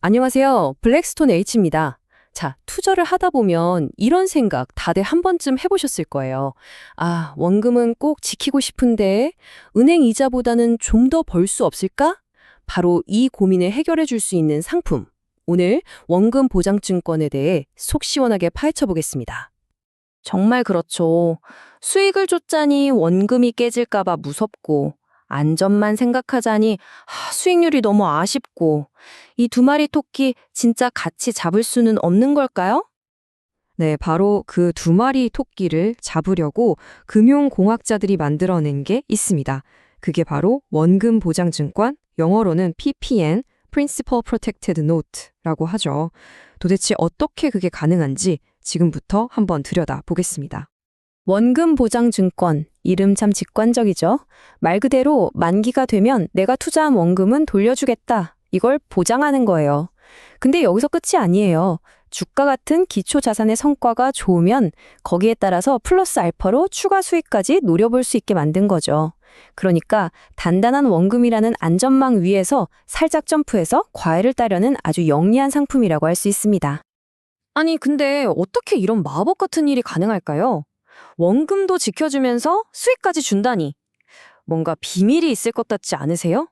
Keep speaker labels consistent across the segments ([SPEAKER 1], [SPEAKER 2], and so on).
[SPEAKER 1] 안녕하세요. 블랙스톤 H입니다. 자, 투자를 하다 보면 이런 생각 다들 한 번쯤 해보셨을 거예요. 아, 원금은 꼭 지키고 싶은데 은행 이자보다는 좀 더 벌 수 없을까? 바로 이 고민을 해결해 줄 수 있는 상품. 오늘 원금 보장증권에 대해 속 시원하게 파헤쳐 보겠습니다. 정말 그렇죠. 수익을 쫓자니 원금이 깨질까봐 무섭고, 안전만 생각하자니 하, 수익률이 너무 아쉽고, 이 두 마리 토끼 진짜 같이 잡을 수는 없는 걸까요?
[SPEAKER 2] 네, 바로 그 두 마리 토끼를 잡으려고 금융공학자들이 만들어낸 게 있습니다. 그게 바로 원금 보장증권, 영어로는 PPN, Principal Protected Note라고 하죠. 도대체 어떻게 그게 가능한지 지금부터 한번 들여다 보겠습니다.
[SPEAKER 1] 원금 보장증권. 이름 참 직관적이죠. 말 그대로 만기가 되면 내가 투자한 원금은 돌려주겠다. 이걸 보장하는 거예요. 근데 여기서 끝이 아니에요. 주가 같은 기초 자산의 성과가 좋으면 거기에 따라서 플러스 알파로 추가 수익까지 노려볼 수 있게 만든 거죠. 그러니까 단단한 원금이라는 안전망 위에서 살짝 점프해서 과외를 따려는 아주 영리한 상품이라고 할 수 있습니다. 아니, 근데 어떻게 이런 마법 같은 일이 가능할까요? 원금도 지켜주면서 수익까지 준다니. 뭔가 비밀이 있을 것 같지 않으세요?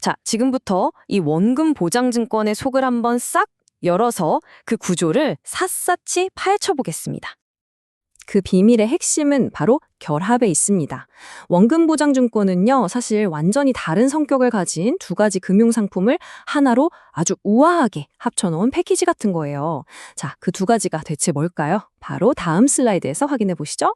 [SPEAKER 1] 자, 지금부터 이 원금 보장증권의 속을 한번 싹 열어서 그 구조를 샅샅이 파헤쳐 보겠습니다. 그 비밀의 핵심은 바로 결합에 있습니다. 원금 보장증권은요, 사실 완전히 다른 성격을 가진 두 가지 금융상품을 하나로 아주 우아하게 합쳐놓은 패키지 같은 거예요. 자, 그 두 가지가 대체 뭘까요? 바로 다음 슬라이드에서 확인해 보시죠.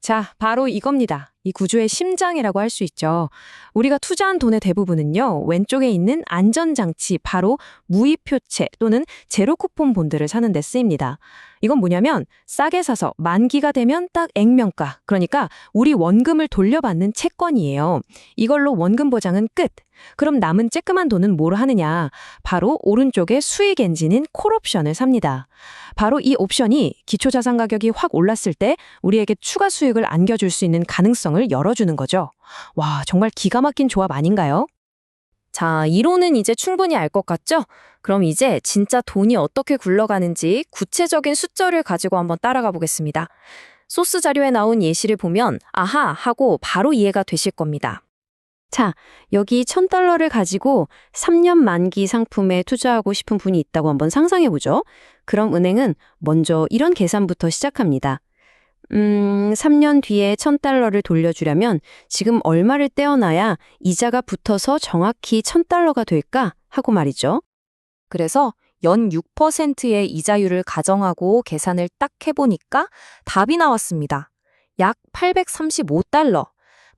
[SPEAKER 1] 자, 바로 이겁니다. 이 구조의 심장이라고 할 수 있죠. 우리가 투자한 돈의 대부분은요, 왼쪽에 있는 안전장치, 바로 무이표채 또는 제로 쿠폰 본드를 사는 데 쓰입니다. 이건 뭐냐면, 싸게 사서 만기가 되면 딱 액면가, 그러니까 우리 원금을 돌려받는 채권이에요. 이걸로 원금 보장은 끝. 그럼 남은 쬐끄만 돈은 뭘 하느냐? 바로 오른쪽에 수익 엔진인 콜옵션을 삽니다. 바로 이 옵션이 기초자산 가격이 확 올랐을 때 우리에게 추가 수익을 안겨줄 수 있는 가능성을 열어주는 거죠. 와, 정말 기가 막힌 조합 아닌가요? 자, 이론은 이제 충분히 알 것 같죠? 그럼 이제 진짜 돈이 어떻게 굴러가는지 구체적인 숫자를 가지고 한번 따라가 보겠습니다. 소스 자료에 나온 예시를 보면 아하 하고 바로 이해가 되실 겁니다. 자, 여기 1000달러를 가지고 3년 만기 상품에 투자하고 싶은 분이 있다고 한번 상상해 보죠. 그럼 은행은 먼저 이런 계산부터 시작합니다. 음, 3년 뒤에 1000달러를 돌려주려면 지금 얼마를 떼어놔야 이자가 붙어서 정확히 1000달러가 될까 하고 말이죠. 그래서 연 6%의 이자율을 가정하고 계산을 딱 해보니까 답이 나왔습니다. 약 835달러.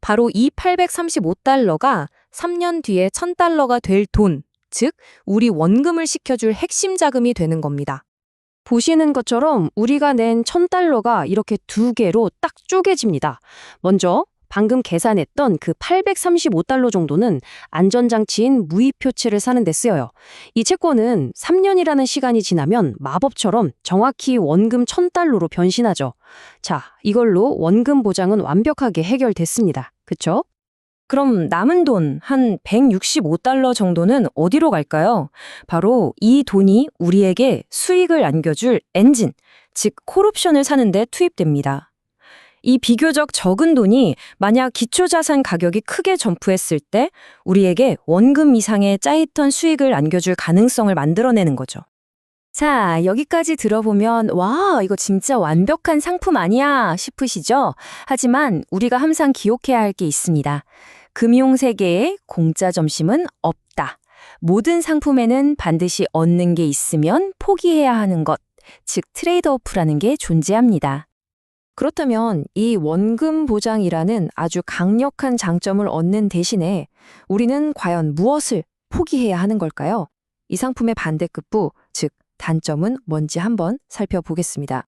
[SPEAKER 1] 바로 이 835달러가 3년 뒤에 1000달러가 될 돈, 즉, 우리 원금을 시켜줄 핵심 자금이 되는 겁니다. 보시는 것처럼 우리가 낸 1000달러가 이렇게 두 개로 딱 쪼개집니다. 먼저 방금 계산했던 그 835달러 정도는 안전장치인 무이표체를 사는 데 쓰여요. 이 채권은 3년이라는 시간이 지나면 마법처럼 정확히 원금 1000달러로 변신하죠. 자, 이걸로 원금 보장은 완벽하게 해결됐습니다. 그쵸? 그럼 남은 돈 한 165달러 정도는 어디로 갈까요? 바로 이 돈이 우리에게 수익을 안겨줄 엔진, 즉 콜옵션을 사는데 투입됩니다. 이 비교적 적은 돈이 만약 기초자산 가격이 크게 점프했을 때 우리에게 원금 이상의 짜릿한 수익을 안겨줄 가능성을 만들어내는 거죠. 자, 여기까지 들어보면 와, 이거 진짜 완벽한 상품 아니야 싶으시죠? 하지만 우리가 항상 기억해야 할 게 있습니다. 금융 세계에 공짜 점심은 없다. 모든 상품에는 반드시 얻는 게 있으면 포기해야 하는 것, 즉 트레이드오프라는 게 존재합니다. 그렇다면 이 원금 보장이라는 아주 강력한 장점을 얻는 대신에 우리는 과연 무엇을 포기해야 하는 걸까요? 이 상품의 반대급부, 즉 단점은 뭔지 한번 살펴보겠습니다.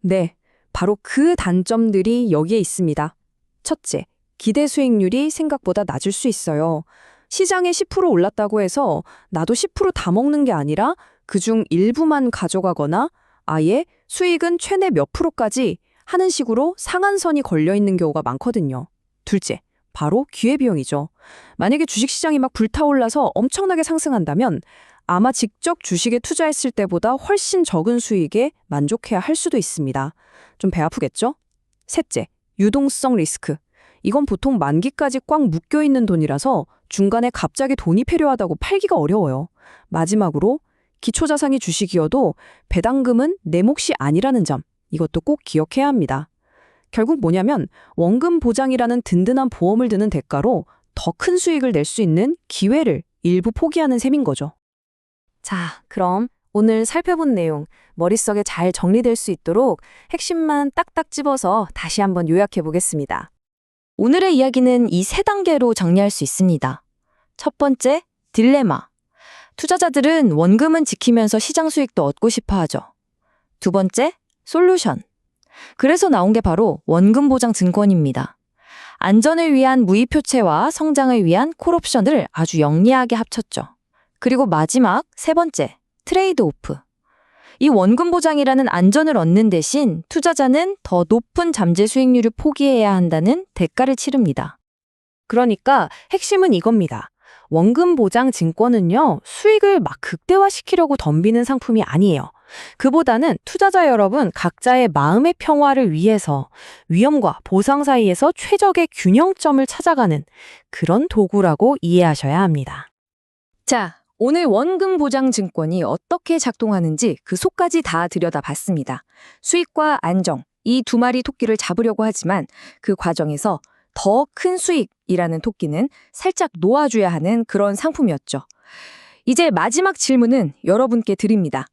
[SPEAKER 1] 네, 바로 그 단점들이 여기에 있습니다. 첫째, 기대 수익률이 생각보다 낮을 수 있어요. 시장에 10% 올랐다고 해서 나도 10%다 먹는 게 아니라 그중 일부만 가져가거나 아예 수익은 최대 몇 프로까지 하는 식으로 상한선이 걸려 있는 경우가 많거든요. 둘째, 바로 기회비용이죠. 만약에 주식시장이 막 불타올라서 엄청나게 상승한다면 아마 직접 주식에 투자했을 때보다 훨씬 적은 수익에 만족해야 할 수도 있습니다. 좀 배 아프겠죠? 셋째, 유동성 리스크. 이건 보통 만기까지 꽉 묶여 있는 돈이라서 중간에 갑자기 돈이 필요하다고 팔기가 어려워요. 마지막으로 기초자산이 주식이어도 배당금은 내 몫이 아니라는 점. 이것도 꼭 기억해야 합니다. 결국 뭐냐면 원금 보장이라는 든든한 보험을 드는 대가로 더 큰 수익을 낼 수 있는 기회를 일부 포기하는 셈인 거죠. 자, 그럼 오늘 살펴본 내용 머릿속에 잘 정리될 수 있도록 핵심만 딱딱 집어서 다시 한번 요약해 보겠습니다. 오늘의 이야기는 이 세 단계로 정리할 수 있습니다. 첫 번째, 딜레마. 투자자들은 원금은 지키면서 시장 수익도 얻고 싶어 하죠. 두 번째, 솔루션. 그래서 나온 게 바로 원금 보장 증권입니다. 안전을 위한 무이표체와 성장을 위한 콜옵션을 아주 영리하게 합쳤죠. 그리고 마지막 세 번째, 트레이드 오프. 이 원금 보장이라는 안전을 얻는 대신 투자자는 더 높은 잠재 수익률을 포기해야 한다는 대가를 치릅니다. 그러니까 핵심은 이겁니다. 원금 보장 증권은요, 수익을 막 극대화시키려고 덤비는 상품이 아니에요. 그보다는 투자자 여러분 각자의 마음의 평화를 위해서 위험과 보상 사이에서 최적의 균형점을 찾아가는 그런 도구라고 이해하셔야 합니다. 자, 오늘 원금 보장 증권이 어떻게 작동하는지 그 속까지 다 들여다봤습니다. 수익과 안정, 이 두 마리 토끼를 잡으려고 하지만 그 과정에서 더 큰 수익이라는 토끼는 살짝 놓아줘야 하는 그런 상품이었죠. 이제 마지막 질문은 여러분께 드립니다.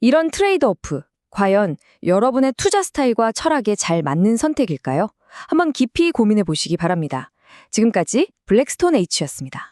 [SPEAKER 1] 이런 트레이드 오프, 과연 여러분의 투자 스타일과 철학에 잘 맞는 선택일까요? 한번 깊이 고민해 보시기 바랍니다. 지금까지 블랙스톤 H였습니다.